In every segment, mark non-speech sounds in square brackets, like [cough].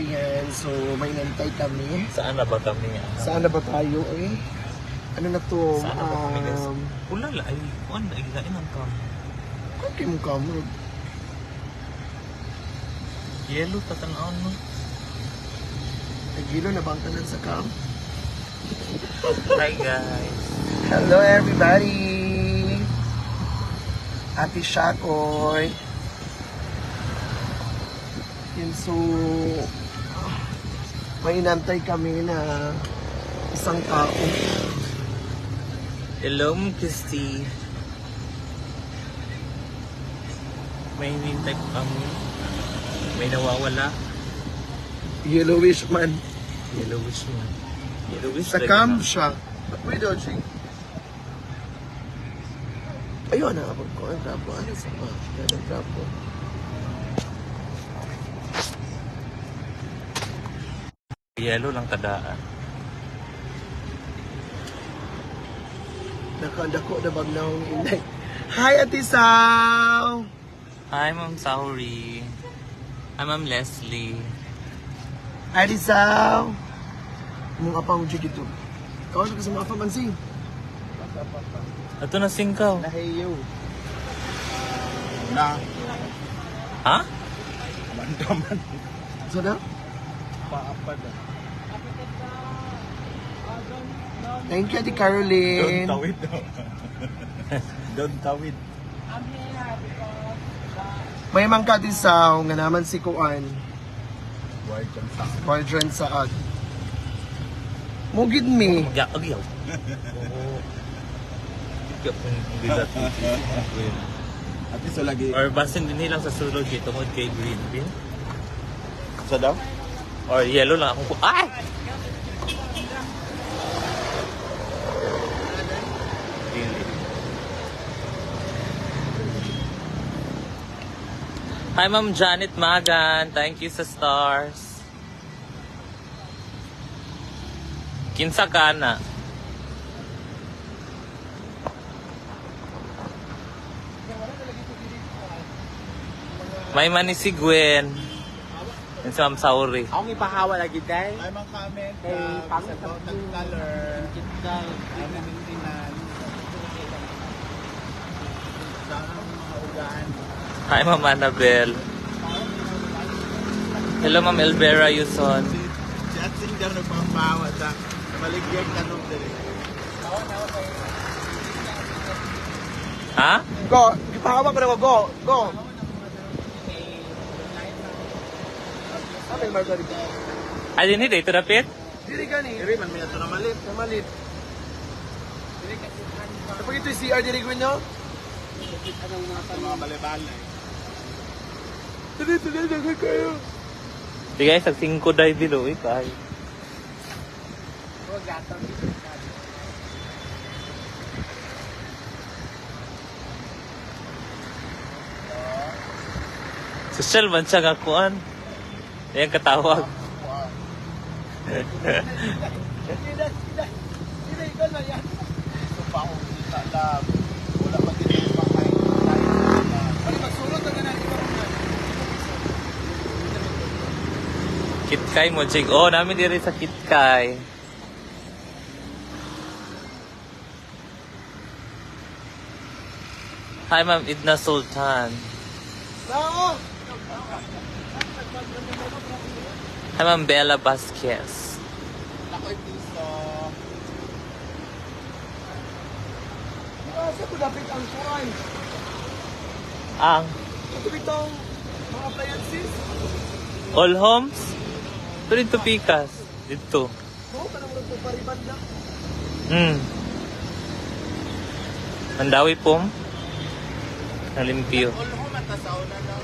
Ayan, so may nantay kami. Saan na ba kami? ah? Saan na ba tayo eh? Ano na to? Saan na ba kami guys? Um, Ulala, ay, kuan, ay, lain ang kam. okay mo ka mo. Yellow, tatanaan mo. Nagilo na bang tanan sa cam? Hi guys. Hello everybody! Ate Shakoy. Yun so, may inantay kami na isang tao. Hello, Christy. May hinintay kami. May nawawala. Yellowish man. Yellowish mo. Yellowish. Sa cam na. siya. Ba't may dodging? Ayun na ako ko. Ang trapo. Ano sa mga? Ang trapo. Yellow lang tadaan. Nakadako na bag na akong inay. Hi, Ate Sao! Hi, Ma'am Sauri. Hi, Ma'am Leslie. Hi, Ate Sao! Mga pang ito. Kau na ka sa mga pamansing. Ato na singkaw. Nahiyo. Na. Ha? Mandaman. So na? Paapad ah. Thank you, Ate Caroline. Don't tawid daw. [laughs] Don't tawid. May mang ka Ate Sao nga naman si Kuan. Kang sa Quadrant sa ag. Mugid me. Magya, agyaw. Oo. Ikaw kung bilat. At least lagi. Or basin din nilang sa sulod kay tungod kay green bean. Sa daw? Or yellow lang ako. Ay! Hi, Ma'am Janet Magan. Thank you sa stars. Kinsa ka na? May mani si Gwen. Yan si Ma'am Sauri. Ako ipahawa lagi day. Ay mga comment. Kay uh, pangit sa color. Kitkal. Ay namintinan. Sa mga ugaan. Hi, Ma'am Annabel. Hello, Ma'am Elvera Yuson. Si, si Atsing daw nagpapawa sa maligyan kanong dili. Ha? Go. Ipahawa ko na ko. Go. Go. Ano yung margarita? Ay, din dito na pit? Dili gani. Diri man may ato na malit. Kamalit. Kapag ito yung CR dili Gwen no? Sa mga balay-balay. Dili, dili, dili kayo. Di guys, ang singko dahil bilo. Eh, kay. Social man siya nga kuan. Ayan katawag. Kitkay mo, Jig. Oh, namin diri sa Kitkay. Hi, Ma'am Idna Sultan. Sao? Hi, Ma'am Bella Vasquez. Ako'y piso. Asa ko dapat ang kuhan? Ang Ito mga appliances? All Homes. Ito dito Pikas. Dito. Oo, parang nagpapariban na. Hmm. Mandawi pom. Nalimpyo. All home at sa una na.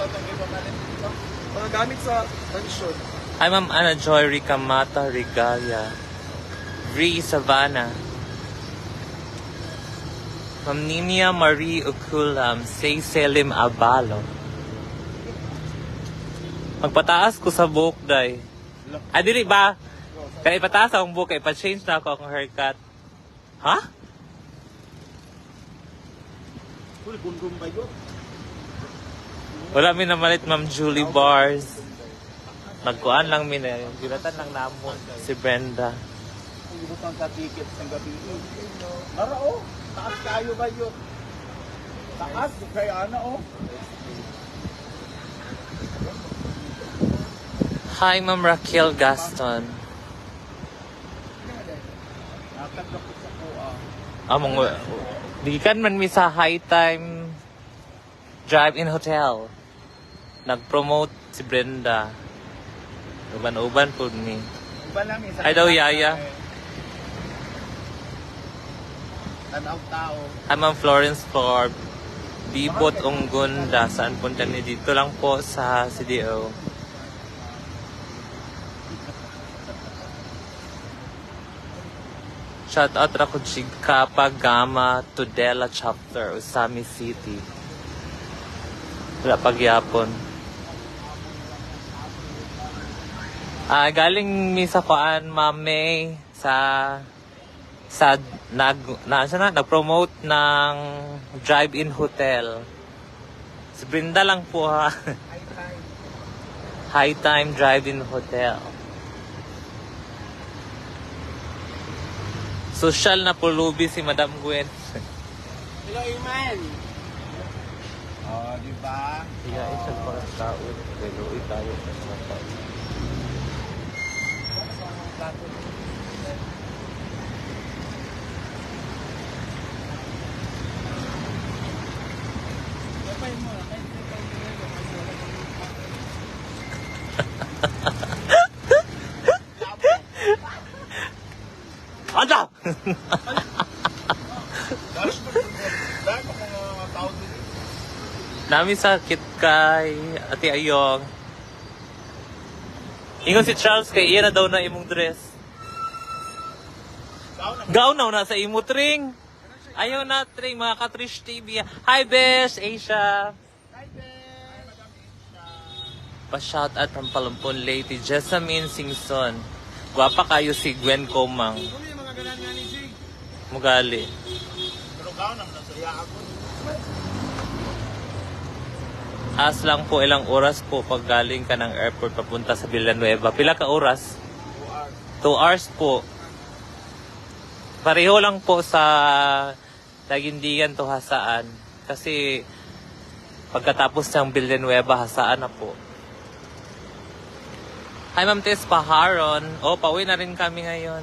Totong iba malit dito. Mga gamit sa mansyon. Hi, Ma'am Ana Joy Ricamata Regalia. Bree Savannah. Ma'am Ninia Marie Uculam. Say Selim Abalo. Magpataas ko sa buhok, day. Ah, dili ba? Kaya ipataas akong buhok, kaya ipa-change na ako akong haircut. Ha? Full gundum ba yun? Wala mi namalit Ma'am Julie Bars. Nagkuan lang mi na. Gilatan lang namo si Brenda. Ibutang ka ticket sa gabi. Nara oh, taas kayo ba yun? Taas, kaya ano oh. Hi Ma'am Raquel Gaston. Among di kan man mi sa High Time Drive-In Hotel. Nag-promote si Brenda. Uban-uban po ni. Iba lang isa. Ay daw, Yaya. Tanaw tao. Hi Ma'am Florence Flor. Bibot Ungunda. Saan punta ni dito lang po sa CDO. Shout out ra ko Chigkapa Gama Tudela Chapter Usami City. Wala pagyapon. Ah, galing mi sa kuan Ma'am May sa sa nag na, sana, nag-promote ng drive-in hotel. Si Brenda lang po ha. [laughs] High Time Drive-in Hotel. Social na pulubi si Madam Gwen. [laughs] Hello, Iman. Oh, di ba? Iya, isa para sa tao. Pero tayo sa tao. Ada! Nami sakit kay Ate Ayong. Ingon si Charles kay iya na daw na imong dress. Gaw na na sa imot ring. Ayaw na tring mga Katrish TV. Hi Besh, Asia. Pa-shout out ang palumpon lady Jessamine Singson. Gwapa kayo si Gwen Sig? Mugali. As lang po ilang oras po pag galing ka ng airport papunta sa Villanueva. Pila ka oras? 2 hours po. Pareho lang po sa Dagindigan to Hasaan. Kasi pagkatapos ng Villanueva, Hasaan na po. Hi Ma'am Tess Paharon. Oh, pauwi na rin kami ngayon.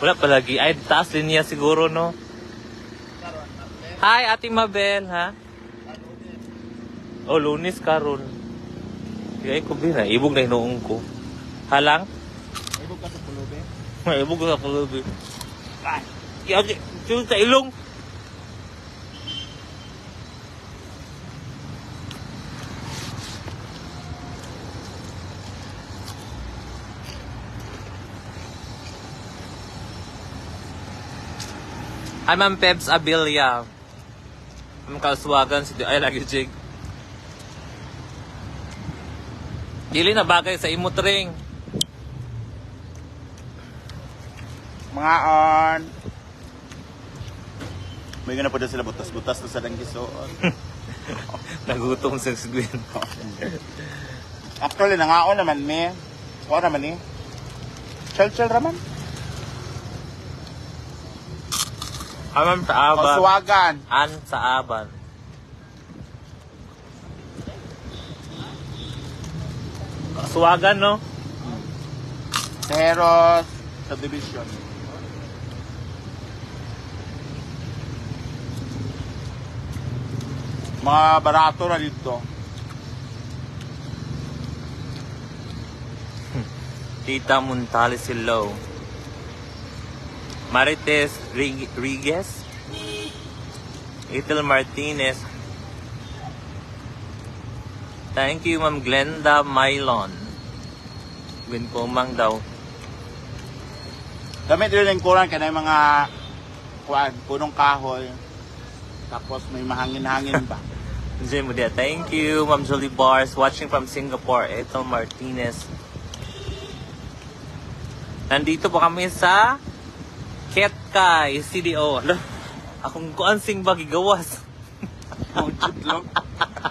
Wala palagi. Ay, taas linya siguro, no? Hi, Ate Mabel, ha? Oh, lunis karon. Kaya ko bina, ibog na hinuong ko. Halang? Ibog ka sa pulubi. Ibog ka pa gabi. Ay, yagi, sa ilong. Ay, Ma'am Pebs Abilia. Ma'am Kalswagan, si ay lagi jig. Dili na bagay sa imot ring. Mga on. May gana pa sila butas-butas na sa langgisoon. [laughs] Nagutom sa Gwen. [laughs] Actually, nangaon naman me. Kuha naman ni. Chill-chill raman. Amam sa aban. Maswagan. An sa aban. Kasuwagan, no? Teros subdivision. Mga barato na dito. Tita Montales Hello. Marites Rig- Riguez. Ethel Martinez. Thank you, Ma'am Glenda Mylon. Gwen Komang daw. Damit rin yung kuran ka na yung mga kuan, punong kahoy. Tapos may mahangin-hangin ba? [laughs] Jim Mudia. Thank you, Ma'am Julie Bars. Watching from Singapore. Ethel Martinez. Nandito po kami sa Ket kay CDO. Ala, akong kuan sing ba gigawas. Ang itlog.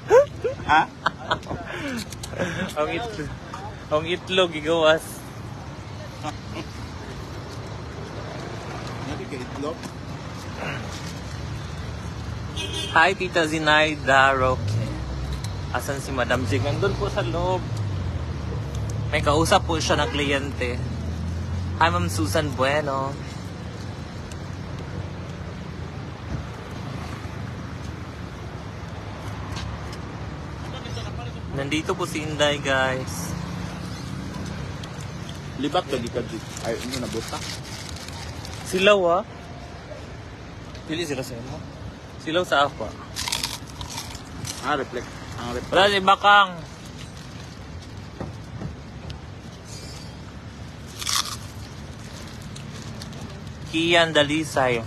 [laughs] ha? ang itlog. Ang itlog gigawas. Hindi ka itlog. Hi, Tita Zinaida Roque. Asan si Madam Jig? Nandun po sa loob. May kausap po siya ng kliyente. Hi, Ma'am Susan Bueno. Nandito po si Inday, guys. Libat ka di ka di. Ay, ano na buta? Silaw, ah. Pili sila sa mo. Silaw sa ako. Ah, reflect. Ang reflect. Wala si Bakang. Kian Dalisay.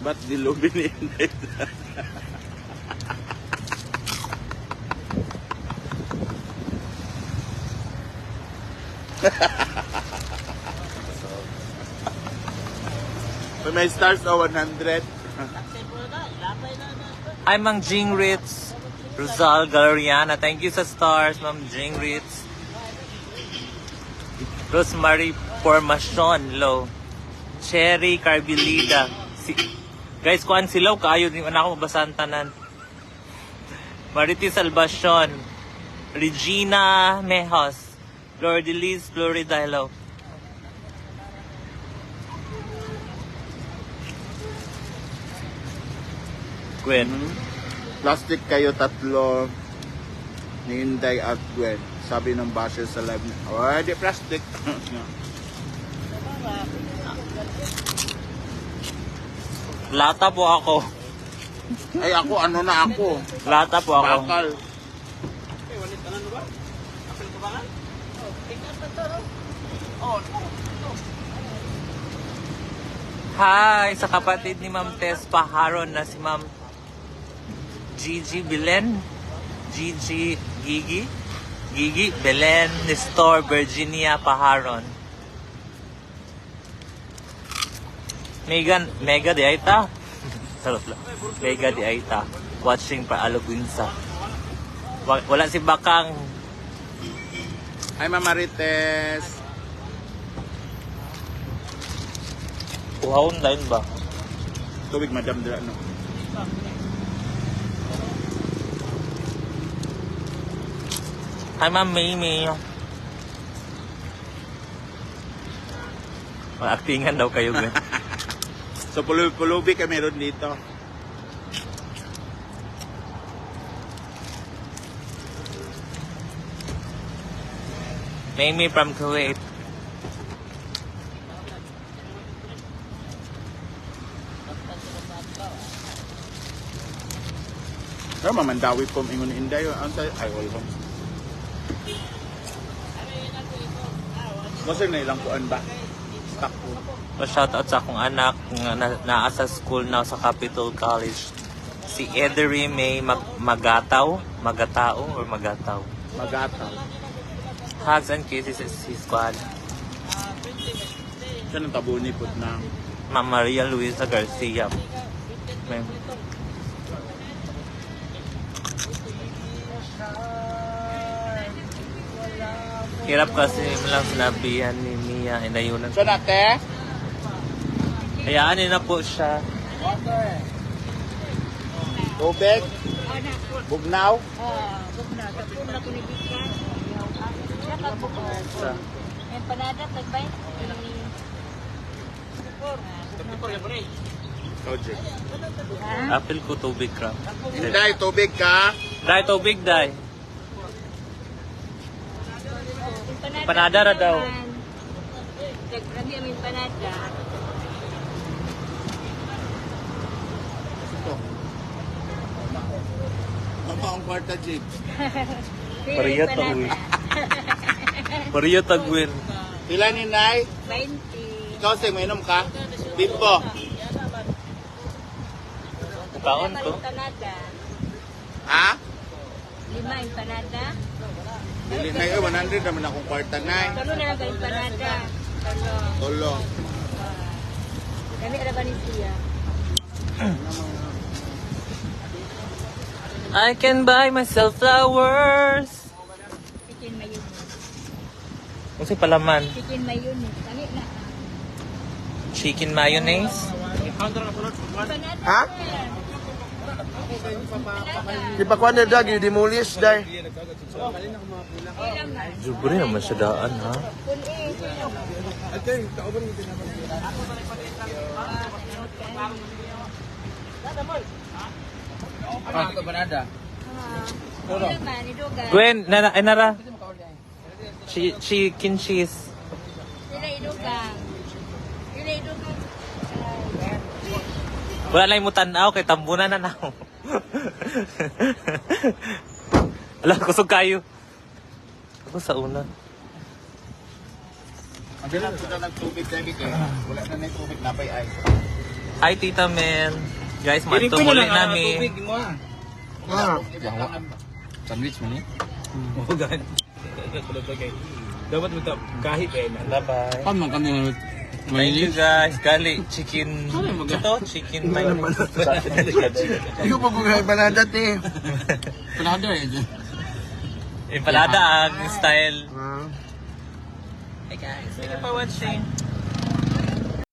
Ba't dilubin ni Inday? [laughs] May may stars o 100. Hi, Mang Jing Ritz. Rizal Galeriana. Thank you sa stars, Ma'am Jing Ritz. Rosemary Formacion. Lo. Cherry Carbilida. Si Guys, kuan silaw kaayo din na ako mabasahan tanan. Marity Salvacion. Regina Mejos. Flordelis Florida. Gwen. Plastic kayo tatlo ni Inday at Gwen. Sabi ng basher sa live niya. Oh, di plastic. [laughs] Lata po ako. Ay ako, ano na ako? Lata po ako. Bakal. Hi sa kapatid ni Ma'am Tess Paharon na si Ma'am Gigi Belen. Gigi Gigi Gigi Belen Nestor Virginia Paharon. Megan Mega di Aita. [laughs] Sarap lang. Mega di Aita. Watching pa Alagunsa. Wa- Wala si Bakang. Ay, Mama Marites. Kuhaon line ba? Tubig, madam, dira, no? Hi, Ma'am Mimi. Mag-actingan daw kayo, Gwen. [laughs] So, pulubi-pulubi ka meron dito. Mimi from Kuwait. Pero mamandawi ko ingon Inday. Ang say, ay, welcome. Kasi na ilang kuan ba? Stock po. Pa-shoutout sa akong anak nga na, naa sa school now sa Capital College. Si Edery May Mag Magataw. Magatao or Magataw. Magata. Hugs and kisses is his squad. Siya nang tabuni po na. Ma'am Maria Luisa Garcia. May, Hirap kasi lang sinabihan ni Mia inayunan. So, nate? Hayaan niyo na po siya. Tubig? Bugnaw? Sa, Empanada, tagbay. Apple ko tubig ka. Inday, tubig ka? Dai tubig dai. Empanada ra daw. Nagprami ang empanada. Ito. Mama, ang kwarta. Pero Pariya tagwin. Pariya tagwin. Pila ni Nay? 20. Ikaw, sing, mainom ka? Bimbo. Bukaon Lima ko. Ha? Lima empanada. Dili na yun, 100 naman akong kwarta, Nay. Tulo na lang ang empanada. Tulo. Tolo. Kami ara ba ni siya? I can buy myself flowers. Chicken mayonnaise. Kasi palaman. Chicken mayonnaise. Kami na. Chicken mayonnaise. Ha? Di pa kuha na dag, demolish day. Jubre naman siya daan ha. Gwen, nana, ay nara. Chi chicken cheese. Wala lang mo tanaw kay tambunan na naw. Alam, kusog kayo. Ako sa una. Ang bilang ko na nagtubig kay Vic eh. Wala na na tubig na pay ay. Hi, Tita Mel. Guys, matubuli namin. Ah, Sandwich mo ni? [laughs] Oo, gan. Dapat mo ito kahit eh. Bye-bye. Paano kami Thank you guys. Gali, chicken. Ito, chicken mayonnaise. Hindi ko pa kung banada te. Panada eh. Empalada ang style. Ah. Hey guys, thank you for watching.